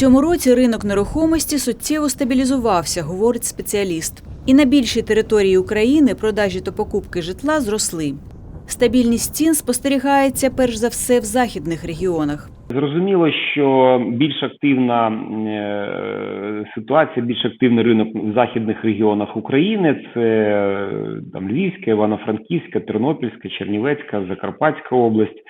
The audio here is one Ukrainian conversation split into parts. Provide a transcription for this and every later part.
цьому році ринок нерухомості суттєво стабілізувався, говорить спеціаліст. І на більшій території України продажі та покупки житла зросли. Стабільність цін спостерігається перш за все в західних регіонах. Зрозуміло, що більш активна е, ситуація, більш активний ринок в західних регіонах України це там Львівська, Івано-Франківська, Тернопільська, Чернівецька, Закарпатська область.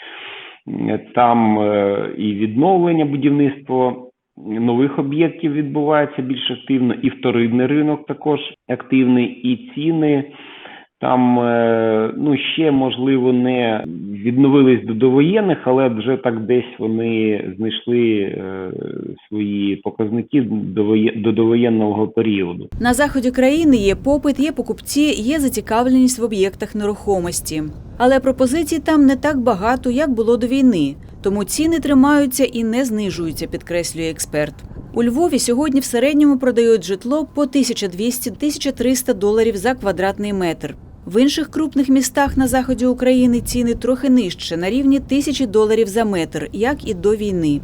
Е, Там е, і відновлення будівництва нових об'єктів відбувається більш активно, і вторинний ринок також активний, і ціни. Там е, ну ще можливо не відновились до довоєнних, але вже так десь вони знайшли е, свої показники до воє- до довоєнного періоду. На заході країни є попит, є покупці, є зацікавленість в об'єктах нерухомості. Але пропозицій там не так багато, як було до війни. Тому ціни тримаються і не знижуються, підкреслює експерт. У Львові сьогодні в середньому продають житло по 1200-1300 доларів за квадратний метр. В інших крупних містах на заході України ціни трохи нижче, на рівні тисячі доларів за метр, як і до війни.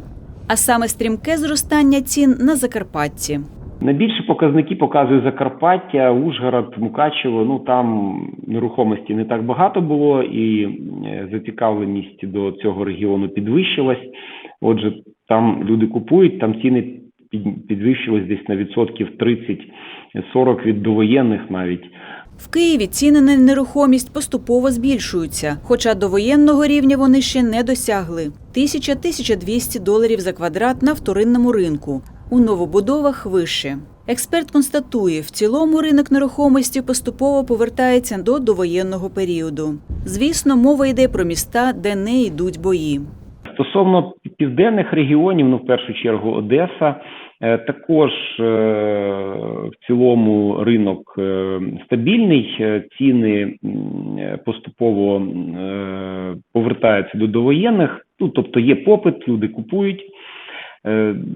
А саме стрімке зростання цін на Закарпатті. Найбільші показники показує Закарпаття, Ужгород, Мукачево. Ну там нерухомості не так багато було, і е, зацікавленість до цього регіону підвищилась. Отже, там люди купують, там ціни підвищились десь на відсотків 30-40 від довоєнних навіть. В Києві ціни на нерухомість поступово збільшуються, хоча до воєнного рівня вони ще не досягли. 1000-1200 доларів за квадрат на вторинному ринку. У новобудовах вище. Експерт констатує, в цілому ринок нерухомості поступово повертається до довоєнного періоду. Звісно, мова йде про міста, де не йдуть бої. Стосовно південних регіонів, ну в першу чергу Одеса, е, також е, в цілому ринок е, стабільний, ціни поступово повертаються до довоєнних. Ну тобто є попит, люди купують.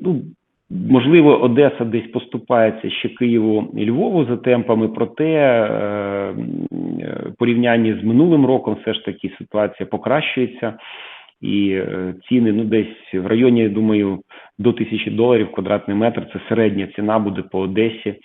Ну, можливо, Одеса десь поступається ще Києву і Львову за темпами, проте е, м, е, в порівнянні з минулим роком все ж таки ситуація покращується. І е, ціни ну десь в районі, я думаю, до тисячі доларів квадратний метр. Це середня ціна буде по Одесі е,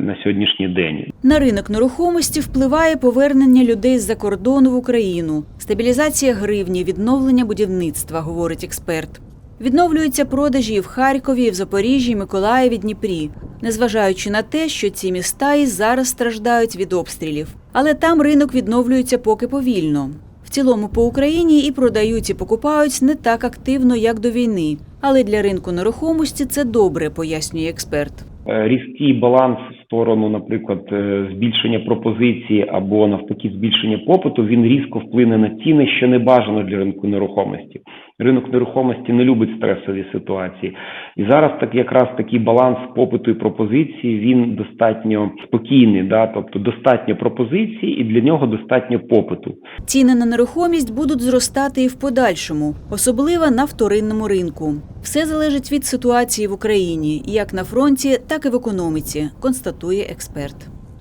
на сьогоднішній день. На ринок нерухомості впливає повернення людей з-за кордону в Україну, стабілізація гривні, відновлення будівництва, говорить експерт. Відновлюються продажі і в Харкові, і в Запоріжжі, і Миколаєві, Дніпрі, незважаючи на те, що ці міста і зараз страждають від обстрілів. Але там ринок відновлюється поки повільно. В цілому по Україні і продають, і покупають не так активно, як до війни. Але для ринку нерухомості це добре, пояснює експерт. Е, Різкий баланс в сторону, наприклад, е, збільшення пропозиції або навпаки збільшення попиту, він різко вплине на ціни, що не бажано для ринку нерухомості. Ринок нерухомості не любить стресові ситуації, і зараз так якраз такий баланс попиту і пропозиції він достатньо спокійний. Да? Тобто достатньо пропозиції, і для нього достатньо попиту. Ціни на нерухомість будуть зростати і в подальшому, особливо на вторинному ринку. Все залежить від ситуації в Україні, як на фронті, так і в економіці, констатує експерт.